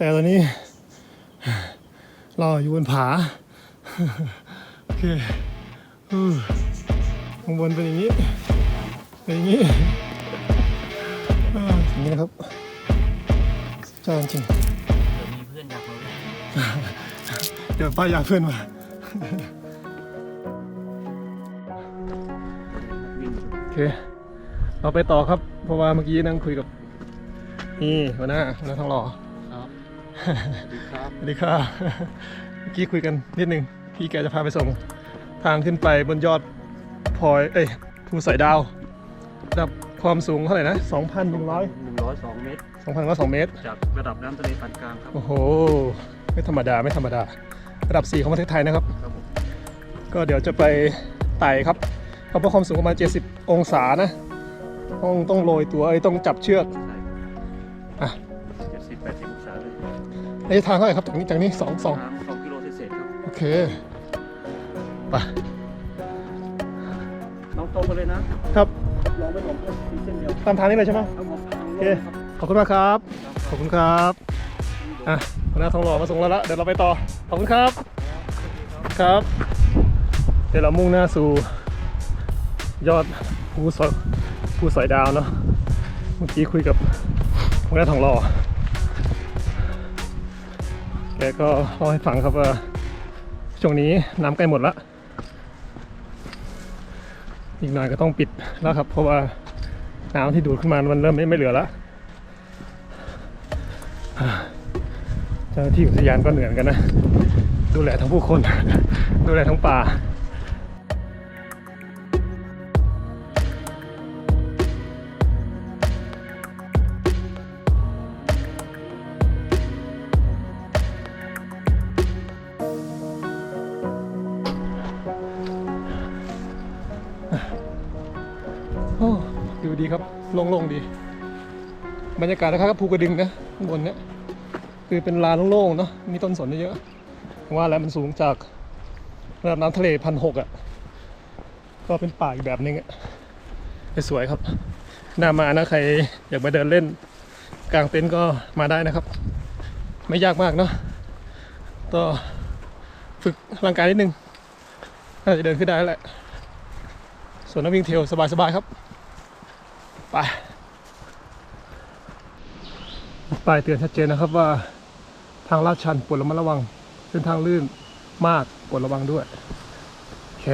แต่ตอนนี้ เราอยู่บนผา โอเคอือข้างบนเป็นอย่างนี้ เป็นอย่างนี้อย่างนี้นะครับจ้าจริงเดี๋ยวมีเพื่อนอยากมาเดี๋ยวป้ายาเพื่อนมาโอเคเราไปต่อครับ เพราะว่าเมื่อกี้นั่งคุยกับนี่หัวหน้าหัวหน้าทองหล่อ สวัสดีครับสวัสดีค่ะเมื่อกี้คุยกันนิดนึงพี่แกจะพาไปส่งทางขึ้นไปบนยอดพลอยเอ้ยภูสอยดาวระดับความสูงเท่าไหร่นะ 2,100หนึ่งร้อยสองเมตร 2,102เมตร จากระดับน้ำทะเลปานกลางครับ โอ้โห ไม่ธรรมดาไม่ธรรมดา ระดับ 4 ของประเทศไทยนะครับ ครับผมก็เดี๋ยวจะไปไต่ครับเพราะว่าความสูงประมาณ 70 องศานะ ต้องต้องโรยตัวเอ้ยต้องจับเชือก ใช่อะ ระยะทางเท่าไหร่ครับจากนี้จากนี้สองสองน้ำสองกิโลเศษๆครับโอเคไปน้องตรงไปเลยนะครับลองไปหลงเพื่อนมีเส้นเดียวตามทางนี้เลยใช่ไหมครับผมโอเคขอบคุณมากครับ ขอบคุณครับอะหัวหน้าทองหล่อมาส่งแล้วละเดี๋ยวเราไปต่อขอบคุณครับครับ เดี๋ยวเรามุ่งหน้าสู่ยอดภูสอยภูสอยดาวเนาะเมื่อกี้คุยกับหัวหน้าทองหล่อ แกก็เล่าให้ฟังครับว่าช่วงนี้น้ำใกล้หมดละอีกหน่อยก็ต้องปิดแล้วครับ เพราะว่าน้ำที่ดูดขึ้นมา มันเริ่มไม่ไม่เหลือแล้วเจ้าหน้าที่อุทยานก็เหนื่อยกันนะ ดูแลทั้งผู้คน ดูแลทั้งป่า โล่งๆดี บรรยากาศนะครับภูกระดึงนะข้างบนเนี้ยคือเป็นลานโล่งๆเนาะมีต้นสนเยอะๆว่าแล้วมันสูงจากระดับน้ำทะเลพันหกอะก็เป็นป่าอีกแบบนึงอะสวยครับน่ามานะใครอยากมาเดินเล่นกลางเต็นท์ก็มาได้นะครับ ไม่ยากมากเนาะก็ฝึกร่างกายนิดนึงน่าจะเดินขึ้นได้แหละส่วนนักวิ่งเทลสบายๆครับ ไปป้ายเตือนชัดเจนนะครับว่าทางลาดชันปวดระมัดระวัง เส้นทางลื่นมากปวดระวังด้วย โอเค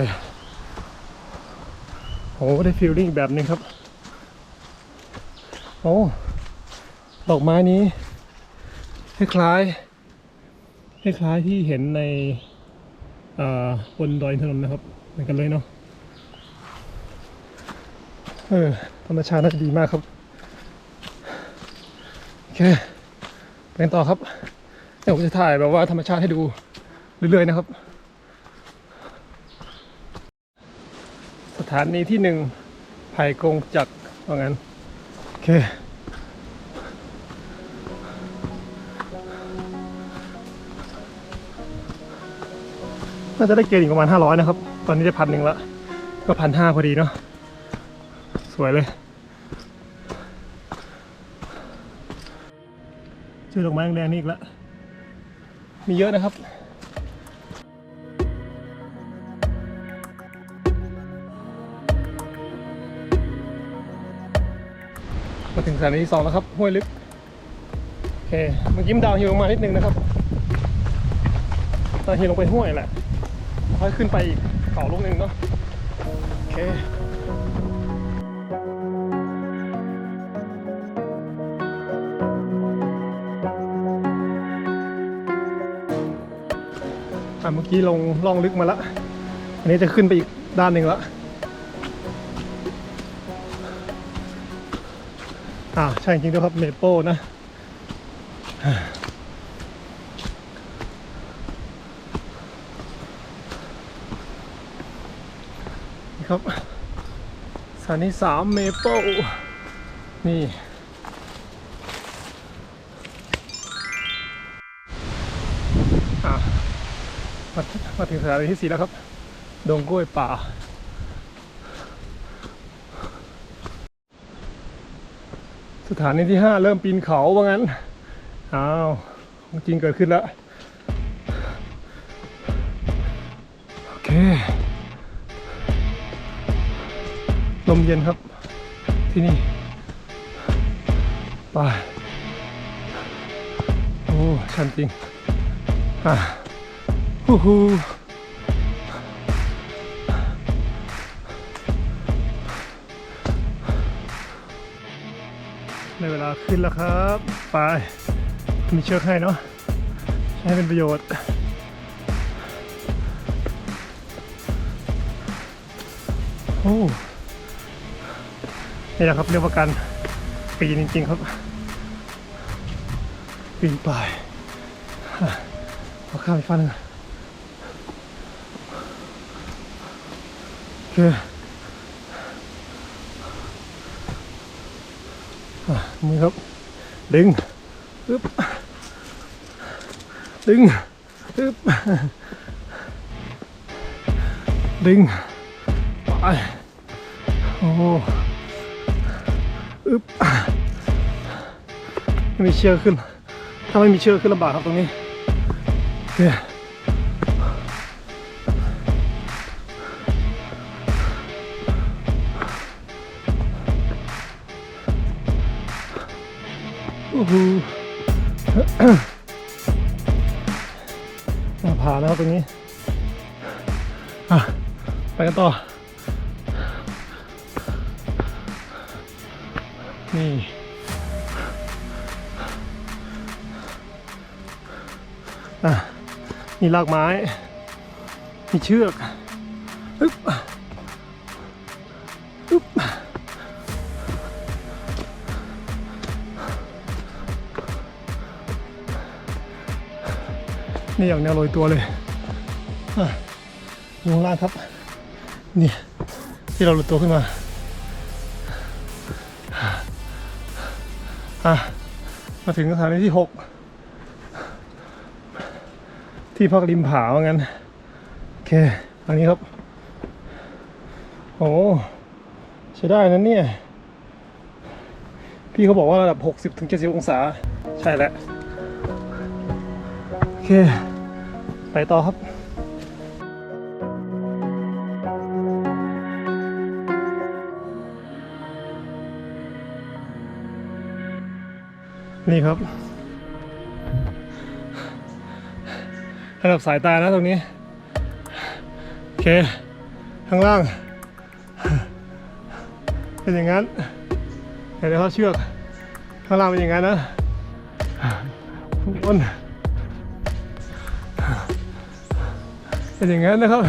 โหได้ฟีลลิ่งแบบนึงครับ โอ้ดอกไม้นี้คล้ายคล้ายที่เห็นในบนดอยอินทนนท์นะครับ เหมือนกันเลยเนาะเออ ธรรมชาติน่าจะดีมากครับ โอเคไปกันต่อครับเดี๋ยวผมจะถ่ายแบบว่าธรรมชาติให้ดูเรื่อยๆนะครับ สถานีที่หนึ่งไผ่กงจักรว่างั้น โอเคน่าจะได้เกณฑ์อีกประมาณ 500 นะครับ ตอนนี้ได้พันหนึ่งละ ก็พันห้าพอดีเนาะ สวยเลยเจอดอกไม้แดงนี่อีกแล้วมีเยอะนะครับมาถึงสถานีที่สองแล้วครับห้วยลึกโอเคเมื่อกี้มันดาวน์ฮิลลงมานิดนึงนะครับดาวน์ฮิลลงไปห้วยแหละค่อยขึ้นไปอีกเขาลูกหนึ่งเนาะโอเค เมื่อกี้ลงล่องลึกมาแล้ว อันนี้จะขึ้นไปอีกด้านหนึ่งแล้วอ่าใช่จริงด้วยครับเมเปิลนะนี่ครับสถานีสามเมเปิลนี่ มามาถึงสถานีที่สี่แล้วครับ ดงกล้วยป่า สถานีที่ห้าเริ่มปีนเขาว่างั้น อ้าวจริงเกิดขึ้นแล้ว โอเค ลมเย็นครับ ที่นี่ไปโอ้ชันจริง อะ ฮู้ฮูในเวลาขึ้นแล้วครับ ไป มีเชือกให้เนาะใช้เป็นประโยชน์โอ้นี่แหละครับเรียกว่าการปีนจริง ๆ ครับ ปีนป่ายเอาข้ามไปฝั่งหนึ่งโอเคอะ นี่ครับ ดึงอึ๊บดึงอึ๊บดึงไปโอ้อึ๊บไม่มีเชือกขึ้น ถ้าไม่มีเชือกขึ้นลำบากครับตรงนี้โอเค หน้าผานะครับตรงนี้อะไปกันต่อ นี่อะมีรากไม้ มีเชือก อึ๊บ นี่อย่างแนวโรยตัวเลยอะอยู่ข้างล่างครับ นี่ ที่เราโรยตัวขึ้นมาอะมาถึงสถานีที่หกที่พักริมผาว่างั้น โอเค อันนี้ครับ โอ้ใช้ได้นะเนี่ย พี่เขาบอกว่าระดับ 60ถึง70 องศา ใช่แล้ว เค ไปต่อครับนี่ครับ ระดับสายตานะตรงนี้ โอเค ข้างล่าง เป็นอย่างนั้นเดี๋ยวเขาเชือก ข้างล่างเป็นอย่างนั้นนะข้างบน เป็นอย่างนั้นนะครับ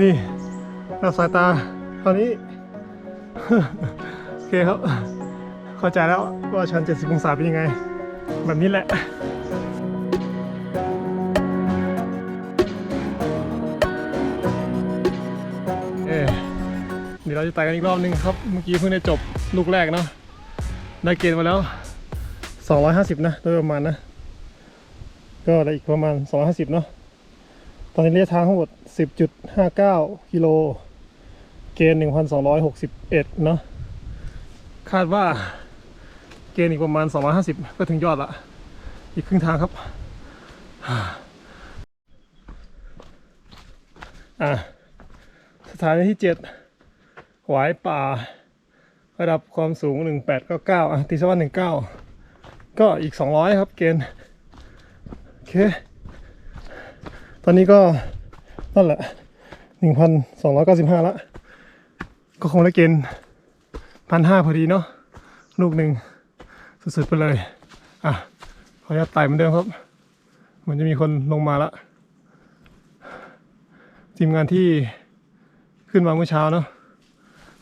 นี่รับสายตาตอนนี้ โอเคครับ เข้าใจแล้วว่าชัน 70 องศาเป็นยังไง แบบนี้แหละเอ๊ะเดี๋ยวเราจะไต่กันอีกรอบนึงครับ เมื่อกี้เพิ่งได้จบลูกแรกเนาะได้เกณฑ์มาแล้ว 250 นะ โดยประมาณนะ ก็ได้อีกประมาณ 250 เนาะ ตอนนี้ระยะทางทั้งหมด 10.59 กิโล เกณฑ์ 1,261 เนาะ คาดว่าเกณฑ์อีกประมาณ 250 ก็ถึงยอดละ อีกครึ่งทางครับ อะ สถานีที่ 7 หวายป่า ระดับความสูง 1899 อะตีสวัสดิ์19 ก็อีก 200 ครับเกณฑ์ อเค ตอนนี้ก็นั่นแหละ1,295ละ ก็คงได้เกณฑ์พันห้าพอดีเนาะ ลูกหนึ่งสุดๆไปเลย อะ ขออนุญาตไต่เหมือนเดิมครับ มันจะมีคนลงมาละทีมงานที่ขึ้นมาเมื่อเช้าเนาะ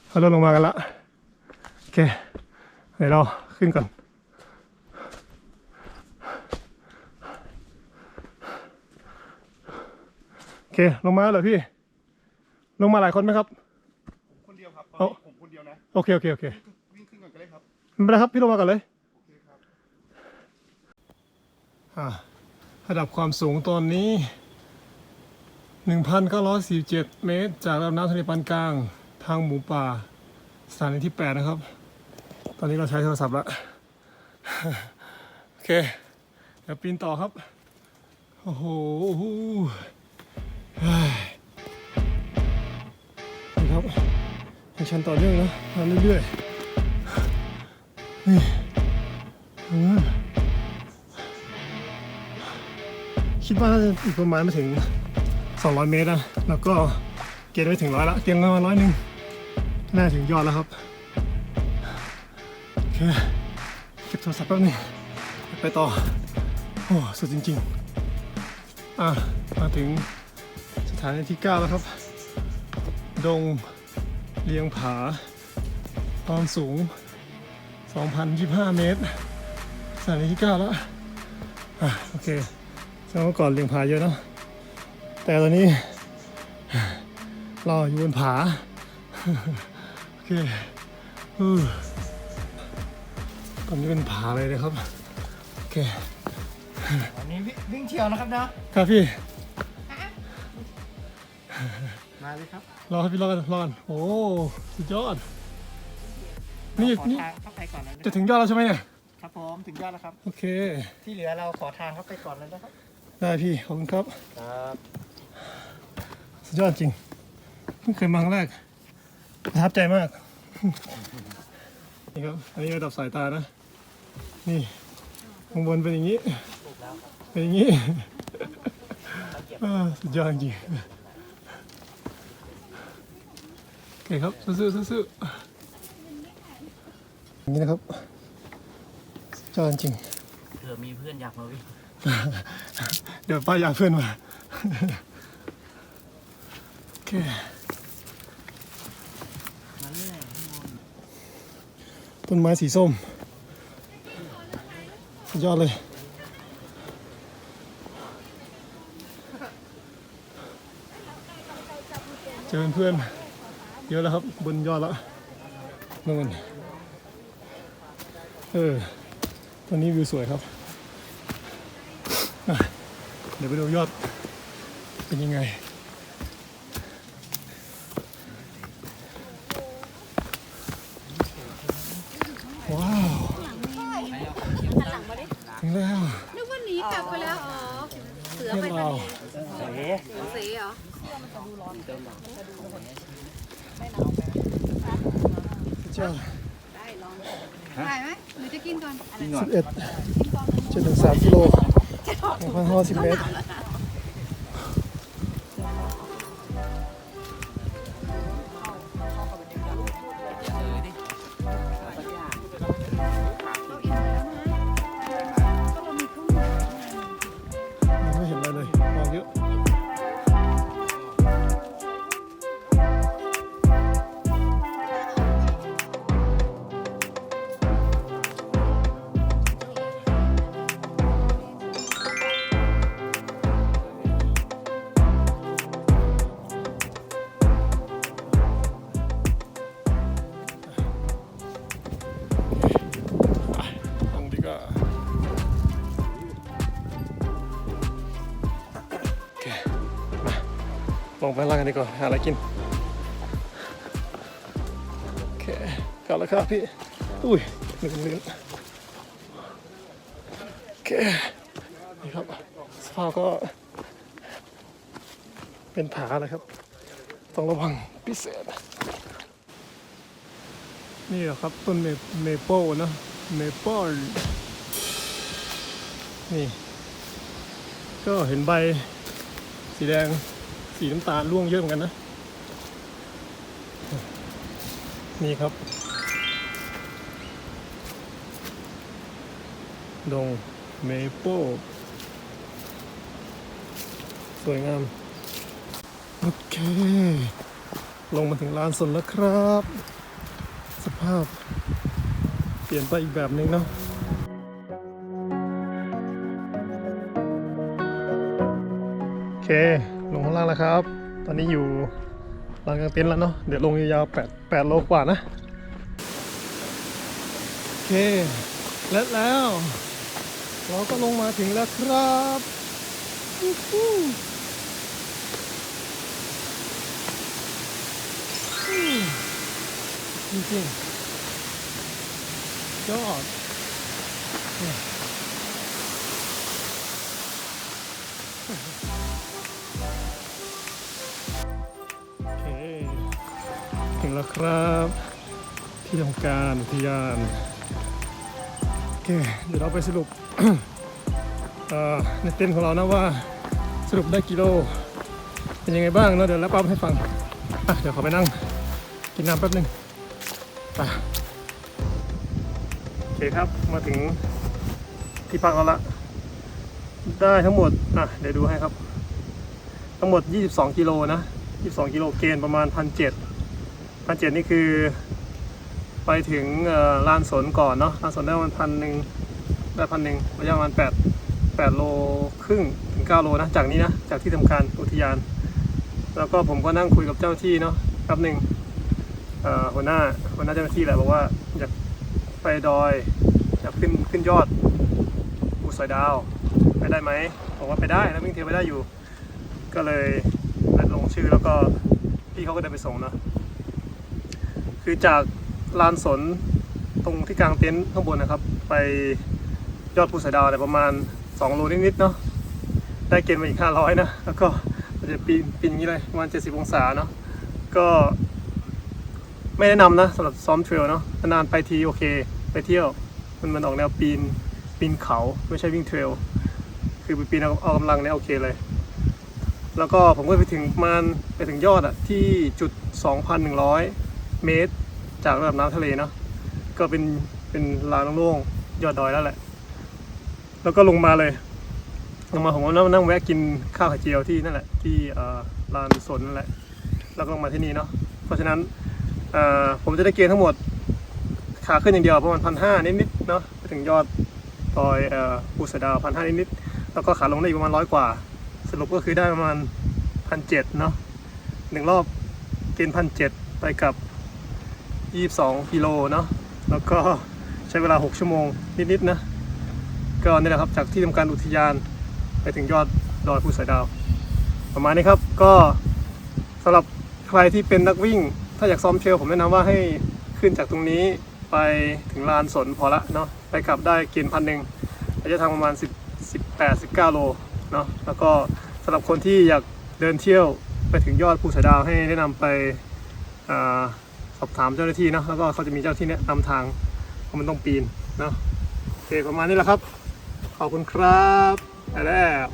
เขาเริ่มลงมากันละ โอเค เดี๋ยวเราขึ้นก่อน โอ เค ลงมาแล้วเหรอพี่ ลงมาหลายคนไหมครับ คนเดียวครับเอ้าผมคนเดียวนะ โอเค โอเค โอเค วิ่งขึ้นก่อนก็ได้ครับไม่เป็นไรครับ พี่ลงมาก่อนเลยอ่าระดับความสูงตอนนี้ 1,947 เมตร จากระดับน้ำทะเลปานกลาง ทางหมูป่า สถานีที่ 8 นะครับ ตอนนี้เราใช้โทรศัพท์แล้วโอเค เดี๋ยวปีนต่อครับ โอ้โห เฮ้ยนี่ครับยังชันต่อเนื่องนะมาเรื่อยๆนี่อืมคิดว่าน่าจะอีกประมาณไม่ถึง 200 เมตรนะแล้วก็เกณฑ์ไม่ถึงร้อยละเกณฑ์ประมาร้อยหนึ่งน่าถึงยอดแล้วครับโอเคเก็บโทรศัพท์แป๊บนึงไปต่อ โอ้สุดจริง ๆ อะ มาถึง ถานีที่ 9 แล้วครับ ดงเลียงผาความสูง 2,025 เมตรสถานีที่ 9 แล้วอะโอเคแสดงว่าก่อนเลียงผาเยอะเนาะแต่ตอนนี้ เราอยู่บนผา โอเคอือตอนนี้เป็นผาเลยนะครับ โอเควันนี้วิ่งเที่ยวนะครับนะครับพี่ มาเลยครับรอให้พี่รอกันรอกันโอ้สุดยอด นี่ขอนี่ทางเข้าไปก่อนเลยจะถึงยอดแล้วใช่ไหมเนี่ย ครับผมถึงยอดแล้วครับ โอเค ที่เหลือเราขอทางเข้าไปก่อนเลยนะครับได้พี่ขอบคุณครับ ครับสุดยอดจริง เพิ่งเคยมาครั้งแรกประทับใจมาก นี่ครับ อันนี้ระดับสายตานะ นี่ข้างบนเป็นอย่างนี้ เป็นอย่างนี้อ่าสุดยอดจริงโอ เคครับสู้ๆสู้ๆอย่างนี้นะครับสุดยอดจริงเผื่อมีเพื่อนอยากมาวิ่งเดี๋ยวป้าอยากเพื่อนมาโอเคมาเรื่อยต้นไม้สีส้มสุดยอดเลยเจอเพื่อนๆ เยอะแล้วครับบนยอดแล้วนู่นเออตอนนี้วิวสวยครับอะเดี๋ยวไปดูยอด เป็นยังไงว้าวถึงแล้วนึกว่าหนีกลับไปแล้วอ๋อเสือเพื่ไปอนทะเราเลเอ๋เสือสีเหรอ สุดยอดได้ลองได้ไหมหรือจะกินก่อน สิบเอ็ดจนถึงสามกิโลหนึ่งพันห้าสิบเมตร งไปล่างกันดีกว่าหาอะไรกินโอเคกลับแล้วครับพี่อุ้ยลื่นลื่นโอเคนี่ครับสภาพก็ เป็นผาเลยครับ ต้องระวังพิเศษ นี่แหละครับต้นเมเปิลนะเมเปิลนี่ ก็เห็นใบสีแดง สีน้ำตาลร่วงเยอะเหมือนกันนะ นี่ครับ ดงเมเปิลสวยงาม โอเค ลงมาถึงลานสนแล้วครับ สภาพ เปลี่ยนไปอีกแบบหนึ่งเนาะโอเค ลงข้างล่างแล้วครับ ตอนนี้อยู่ลานกลางเต็นท์แล้วเนาะ เดี๋ยวลงยาวๆแปดแปดโลกว่านะ โอเค และแล้ว เราก็ลงมาถึงแล้วครับจริงๆยอด แล้วครับ ที่ทำการอุทยานโอเคเดี๋ยวเราไปสรุปในเต็นท์ของเรานะว่าสรุปได้กิโล เป็นยังไงบ้างเนาะเดี๋ยวแล้วปั๊มให้ฟังอะเดี๋ยวขอไปนั่งกินน้ำแป๊บหนึงไปโอเคครับมาถึงที่พักเราละ ได้ทั้งหมดอะเดี๋ยวดูให้ครับ ทั้งหมด 22 กิโลนะ 22 กิโลเกณฑ์ประมาณ 1,700 1,700นี่คือ ไปถึงลานสนก่อนเนาะลานสนได้ประมาณพันหนึ่งได้พันหนึ่งระยะประมาณ8 8โลครึ่งถึง9โลนะจากนี้นะจากที่ทำการอุทยาน แล้วก็ผมก็นั่งคุยกับเจ้าหน้าที่เนาะแป๊บหนึ่งหัวหน้าหัวหน้าเจ้าหน้าที่แหละบอกว่าอยากไปดอยอยากขึ้นขึ้นยอดภูสอยดาวไปได้ไหมบอกว่าไปได้แล้ววิ่งเทยวไปได้อยู่ ก็เลยลงชื่อแล้วก็พี่เขาก็เดินไปส่งเนาะ คือจากลานสนตรงที่กลางเต็นท์ข้างบนนะครับ ไปยอดภูสอยดาวเนี่ยประมาณ 2 โลนิดๆเนาะได้เกณฑ์มาอีก 500 นะ แล้วก็จะปีนปีนอย่างนี้เลยประมาณ 70 องศาเนาะก็ไม่แนะนำนะสำหรับซ้อมเทรลเนาะนานไปทีโอเค ไปเที่ยว มันมันออกแนวปีนปีนเขาไม่ใช่วิ่งเทรลคือไปปีนเอาเอากำลังเนี่ยโอเคเลย แล้วก็ผมก็ไปถึงประมาณไปถึงยอดอะที่จุด 2,100 เมตร จากระดับน้ำทะเลเนาะก็เป็นเป็นลานโล่งๆยอดดอยแล้วแหละ แล้วก็ลงมาเลย ลงมาผมก็นั่งนั่งแวะกินข้าวไข่เจียวที่นั่นแหละที่เอ่อลานสนนั่นแหละ แล้วก็ลงมาที่นี่เนาะเพราะฉะนั้นเอ่อผมจะได้เกณฑ์ทั้งหมดขาขึ้นอย่างเดียวประมาณพันห้านิดๆเนาะไปถึงยอดดอยอ่อภูสะดาวพันห้านิดๆแล้วก็ขาลงได้อีกประมาณร้อยกว่า สรุปก็คือได้ประมาณพันเจ็ดเนาะหนึ่งรอบเกณฑ์พันเจ็ดไปกับ ยี่สิบสองกิโลเนาะแล้วก็ใช้เวลาหกชั่วโมงนิดๆนะก็นี่แหละครับจากที่ทำการอุทยานไปถึงยอดดอยภูสอยดาว ประมาณนี้ครับก็สำหรับใครที่เป็นนักวิ่ง ถ้าอยากซ้อมเทรลผมแนะนำว่าให้ขึ้นจากตรงนี้ไปถึงลานสนพอละเนาะไปกลับได้เกณฑ์พันหนึ่งระยะทางประมาณ10 18 19 โลเนาะแล้วก็สำหรับคนที่อยากเดินเที่ยวไปถึงยอดภูสอยดาวให้แนะนำไปอ่า อบถามเจ้าหน้าที่เนาะแล้วก็เขาจะมีเจ้าหน้าที่แนะนำทางเพราะมันต้องปีนเนาะโอเคประมาณนี้แหละครับ ขอบคุณครับไปแล้ว